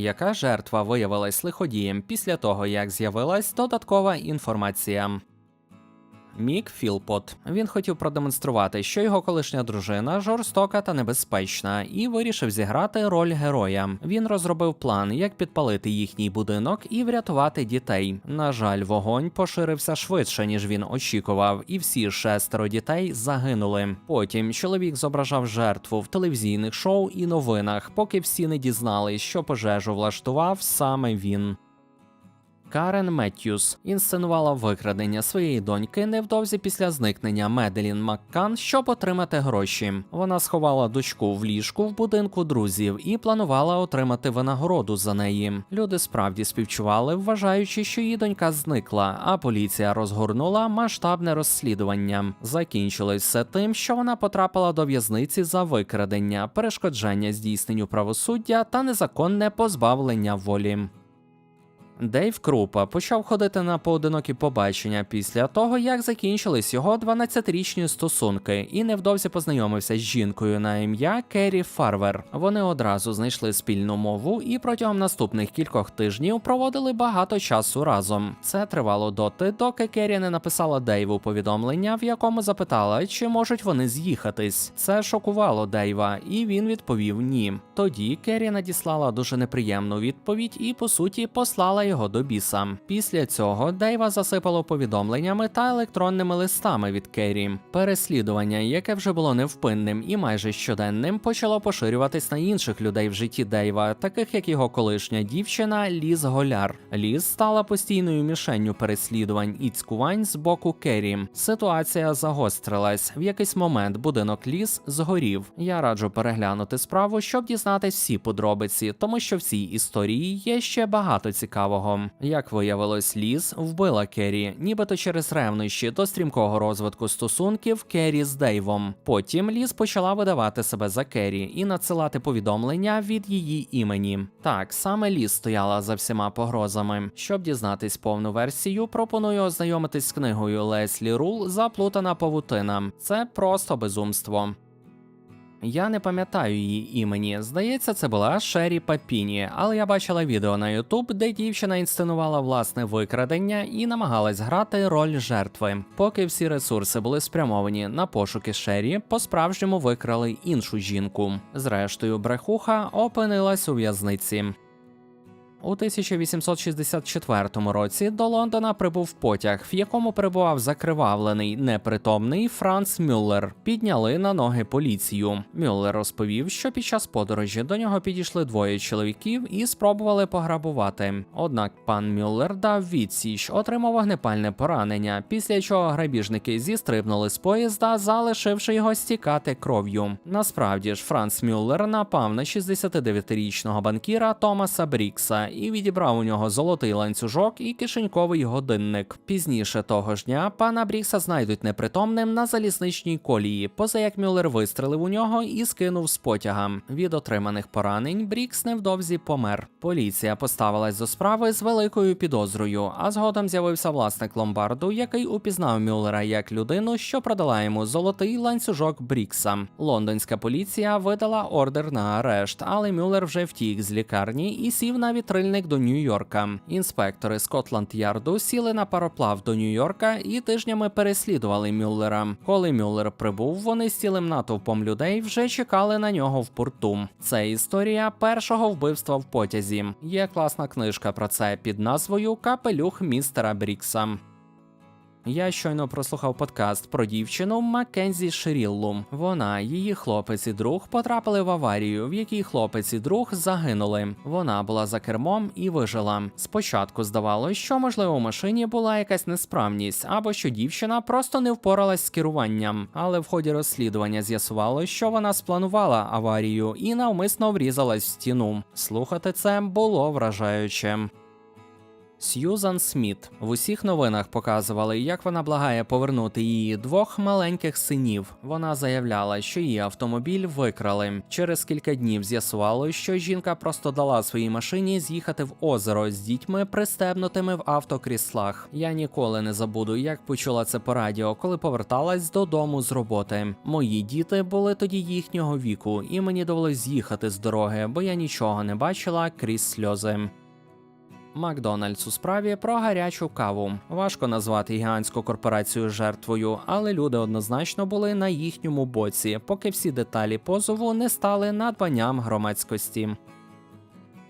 Яка жертва виявилась лиходієм після того, як з'явилась додаткова інформація? Мік Філпот. Він хотів продемонструвати, що його колишня дружина жорстока та небезпечна, і вирішив зіграти роль героя. Він розробив план, як підпалити їхній будинок і врятувати дітей. На жаль, вогонь поширився швидше, ніж він очікував, і всі шестеро дітей загинули. Потім чоловік зображав жертву в телевізійних шоу і новинах, поки всі не дізнались, що пожежу влаштував саме він. Карен Меттьюс інсценувала викрадення своєї доньки невдовзі після зникнення Меделін Маккан, щоб отримати гроші. Вона сховала дочку в ліжку в будинку друзів і планувала отримати винагороду за неї. Люди справді співчували, вважаючи, що її донька зникла, а поліція розгорнула масштабне розслідування. Закінчилось все тим, що вона потрапила до в'язниці за викрадення, перешкодження здійсненню правосуддя та незаконне позбавлення волі. Дейв Крупа почав ходити на поодинокі побачення після того, як закінчились його 12-річні стосунки, і невдовзі познайомився з жінкою на ім'я Керрі Фарвер. Вони одразу знайшли спільну мову і протягом наступних кількох тижнів проводили багато часу разом. Це тривало доти, доки Керрі не написала Дейву повідомлення, в якому запитала, чи можуть вони з'їхатись. Це шокувало Дейва, і він відповів ні. Тоді Керрі надіслала дуже неприємну відповідь і, по суті, послала його до біса. Після цього Дейва засипало повідомленнями та електронними листами від Керрі. Переслідування, яке вже було невпинним і майже щоденним, почало поширюватись на інших людей в житті Дейва, таких як його колишня дівчина Ліз Голяр. Ліз стала постійною мішенню переслідувань і цькувань з боку Керрі. Ситуація загострилась. В якийсь момент будинок Ліз згорів. Я раджу переглянути справу, щоб дізнатись всі подробиці, тому що в цій історії є ще багато цікавого. Як виявилось, Ліз вбила Керрі, нібито через ревнощі до стрімкого розвитку стосунків Керрі з Дейвом. Потім Ліз почала видавати себе за Керрі і надсилати повідомлення від її імені. Так, саме Ліз стояла за всіма погрозами. Щоб дізнатись повну версію, пропоную ознайомитись з книгою Леслі Рул Заплутана павутина. Це просто безумство. Я не пам'ятаю її імені. Здається, це була Шері Папіні, але я бачила відео на Ютуб, де дівчина інсценувала власне викрадення і намагалась грати роль жертви. Поки всі ресурси були спрямовані на пошуки Шері, по-справжньому викрали іншу жінку. Зрештою, брехуха опинилась у в'язниці. У 1864 році до Лондона прибув потяг, в якому перебував закривавлений непритомний Франц Мюллер. Підняли на ноги поліцію. Мюллер розповів, що під час подорожі до нього підійшли двоє чоловіків і спробували пограбувати. Однак пан Мюллер дав відсіч, отримав вогнепальне поранення, після чого грабіжники зістрибнули з поїзда, залишивши його стікати кров'ю. Насправді ж Франц Мюллер напав на 69-річного банкіра Томаса Брікса і відібрав у нього золотий ланцюжок і кишеньковий годинник. Пізніше того ж дня пана Брікса знайдуть непритомним на залізничній колії, поза як Мюллер вистрелив у нього і скинув з потяга. Від отриманих поранень Брікс невдовзі помер. Поліція поставилась до справи з великою підозрою, а згодом з'явився власник ломбарду, який упізнав Мюллера як людину, що продала йому золотий ланцюжок Брікса. Лондонська поліція видала ордер на арешт, але Мюллер вже втік з лікарні і сів на вітрильник до Нью-Йорка. Інспектори Скотланд Ярду сіли на пароплав до Нью-Йорка і тижнями переслідували Мюллера. Коли Мюллер прибув, вони з цілим натовпом людей вже чекали на нього в порту. Це історія першого вбивства в потязі. Є класна книжка про це під назвою Капелюх містера Брікса. Я щойно прослухав подкаст про дівчину Маккензі Шеріллу. Вона, її хлопець і друг потрапили в аварію, в якій хлопець і друг загинули. Вона була за кермом і вижила. Спочатку здавалось, що можливо у машині була якась несправність, або що дівчина просто не впоралась з керуванням. Але в ході розслідування з'ясувало, що вона спланувала аварію і навмисно врізалась в стіну. Слухати це було вражаюче. Сьюзан Сміт в усіх новинах показували, як вона благає повернути її двох маленьких синів. Вона заявляла, що її автомобіль викрали. Через кілька днів з'ясувало, що жінка просто дала своїй машині з'їхати в озеро з дітьми, пристебнутими в автокріслах. Я ніколи не забуду, як почула це по радіо, коли поверталась додому з роботи. Мої діти були тоді їхнього віку, і мені довелось з'їхати з дороги, бо я нічого не бачила крізь сльози. Макдональдс у справі про гарячу каву. Важко назвати гігантську корпорацію жертвою, але люди однозначно були на їхньому боці, поки всі деталі позову не стали надбанням громадськості.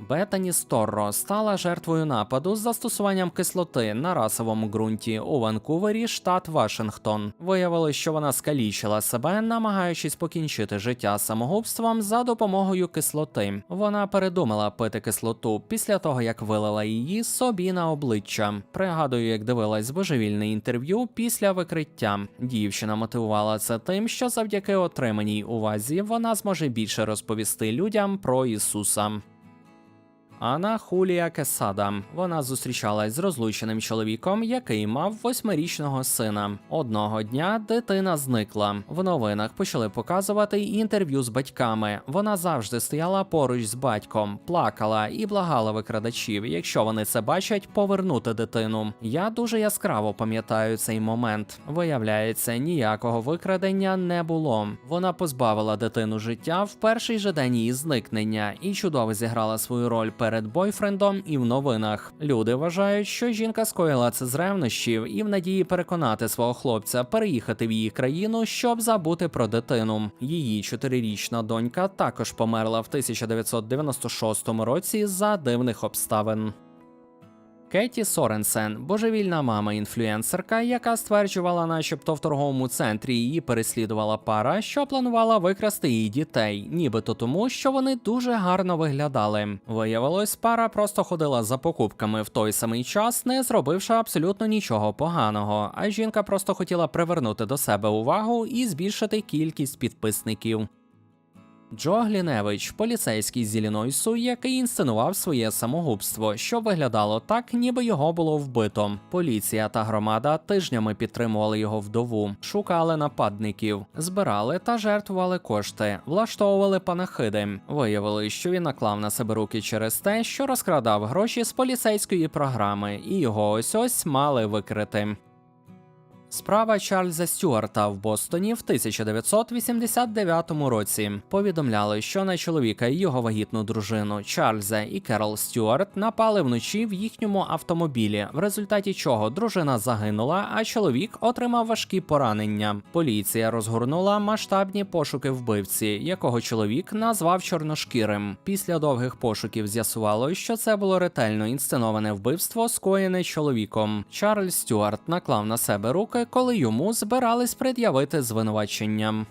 Бетані Сторро стала жертвою нападу з застосуванням кислоти на расовому ґрунті у Ванкувері, штат Вашингтон. Виявилось, що вона скалічила себе, намагаючись покінчити життя самогубством за допомогою кислоти. Вона передумала пити кислоту після того, як вилила її собі на обличчя. Пригадую, як дивилась божевільне інтерв'ю після викриття. Дівчина мотивувала це тим, що завдяки отриманій увазі вона зможе більше розповісти людям про Ісуса. Анна Хулія Кесада. Вона зустрічалась з розлученим чоловіком, який мав восьмирічного сина. Одного дня дитина зникла. В новинах почали показувати інтерв'ю з батьками. Вона завжди стояла поруч з батьком, плакала і благала викрадачів, якщо вони це бачать, повернути дитину. Я дуже яскраво пам'ятаю цей момент. Виявляється, ніякого викрадення не було. Вона позбавила дитину життя в перший же день її зникнення і чудово зіграла свою роль перед бойфрендом і в новинах. Люди вважають, що жінка скоїла це з ревнощів і в надії переконати свого хлопця переїхати в її країну, щоб забути про дитину. Її чотирирічна донька також померла в 1996 році за дивних обставин. Кеті Соренсен, божевільна мама інфлюенсерка, яка стверджувала, начебто в торговому центрі її переслідувала пара, що планувала викрасти її дітей, нібито тому, що вони дуже гарно виглядали. Виявилось, пара просто ходила за покупками в той самий час, не зробивши абсолютно нічого поганого. А жінка просто хотіла привернути до себе увагу і збільшити кількість підписників. Джо Гліневич, поліцейський з Іллінойсу, який інсценував своє самогубство, що виглядало так, ніби його було вбито. Поліція та громада тижнями підтримували його вдову, шукали нападників, збирали та жертвували кошти, влаштовували панахиди. Виявили, що він наклав на себе руки через те, що розкрадав гроші з поліцейської програми, і його ось ось мали викрити. Справа Чарльза Стюарта в Бостоні в 1989 році повідомляли, що на чоловіка і його вагітну дружину Чарльза і Керол Стюарт напали вночі в їхньому автомобілі, в результаті чого дружина загинула, а чоловік отримав важкі поранення. Поліція розгорнула масштабні пошуки вбивці, якого чоловік назвав чорношкірим. Після довгих пошуків з'ясувало, що це було ретельно інсценоване вбивство, скоєне чоловіком. Чарльз Стюарт наклав на себе руки коли йому збирались пред'явити звинувачення.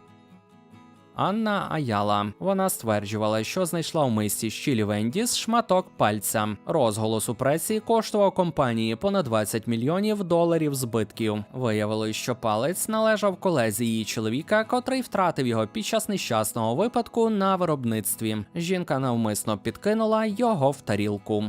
Анна Аяла. Вона стверджувала, що знайшла в мисті щілі Вендіс шматок пальця. Розголос у пресі коштував компанії понад 20 мільйонів доларів збитків. Виявилось, що палець належав колезі її чоловіка, котрий втратив його під час нещасного випадку на виробництві. Жінка навмисно підкинула його в тарілку.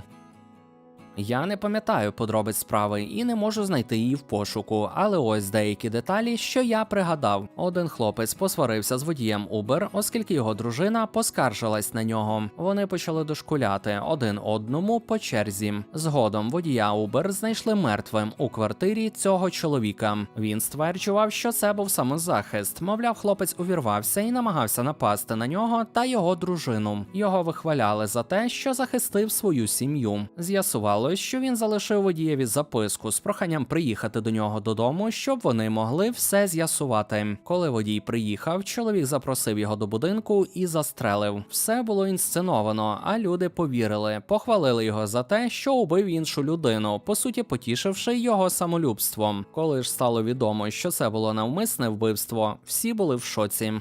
Я не пам'ятаю подробиць справи і не можу знайти її в пошуку, але ось деякі деталі, що я пригадав. Один хлопець посварився з водієм Uber, оскільки його дружина поскаржилась на нього. Вони почали дошкуляти один одному по черзі. Згодом водія Uber знайшли мертвим у квартирі цього чоловіка. Він стверджував, що це був самозахист. Мовляв, хлопець увірвався і намагався напасти на нього та його дружину. Його вихваляли за те, що захистив свою сім'ю. З'ясували, що він залишив водієві записку з проханням приїхати до нього додому, щоб вони могли все з'ясувати. Коли водій приїхав, чоловік запросив його до будинку і застрелив. Все було інсценовано, а люди повірили, похвалили його за те, що убив іншу людину, по суті, потішивши його самолюбством. Коли ж стало відомо, що це було навмисне вбивство, всі були в шоці.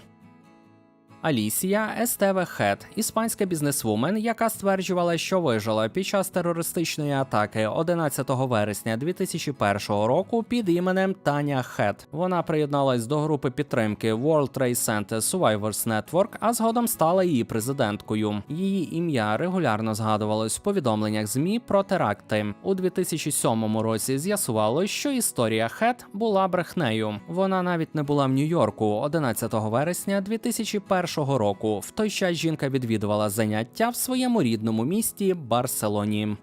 Алісія Естеве Хет, іспанська бізнесвумен, яка стверджувала, що вижила під час терористичної атаки 11 вересня 2001 року під іменем Таня Хет. Вона приєдналась до групи підтримки World Trade Center Survivors Network, а згодом стала її президенткою. Її ім'я регулярно згадувалось в повідомленнях ЗМІ про теракти. У 2007 році з'ясувалось, що історія Хет була брехнею. Вона навіть не була в Нью-Йорку 11 вересня 2001 року. В той час жінка відвідувала заняття в своєму рідному місті Барселоні.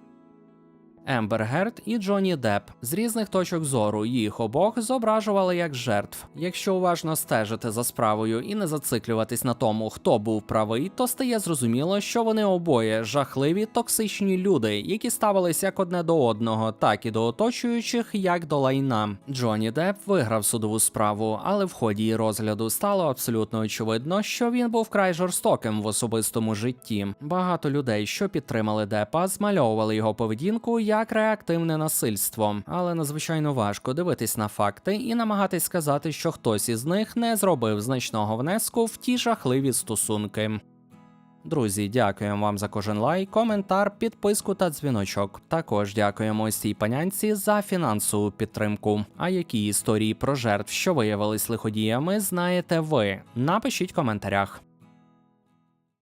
Ембер Герд і Джонні Депп з різних точок зору їх обох зображували як жертв. Якщо уважно стежити за справою і не зациклюватись на тому, хто був правий, то стає зрозуміло, що вони обоє жахливі токсичні люди, які ставились як одне до одного, так і до оточуючих, як до лайна. Джонні Депп виграв судову справу, але в ході її розгляду стало абсолютно очевидно, що він був край жорстоким в особистому житті. Багато людей, що підтримали Деппа, змальовували його поведінку як реактивне насильство, але надзвичайно важко дивитись на факти і намагатись сказати, що хтось із них не зробив значного внеску в ті жахливі стосунки. Друзі, дякуємо вам за кожен лайк, коментар, підписку та дзвіночок. Також дякуємо ось цій панянці за фінансову підтримку. А які історії про жертв, що виявились лиходіями, знаєте ви? Напишіть в коментарях.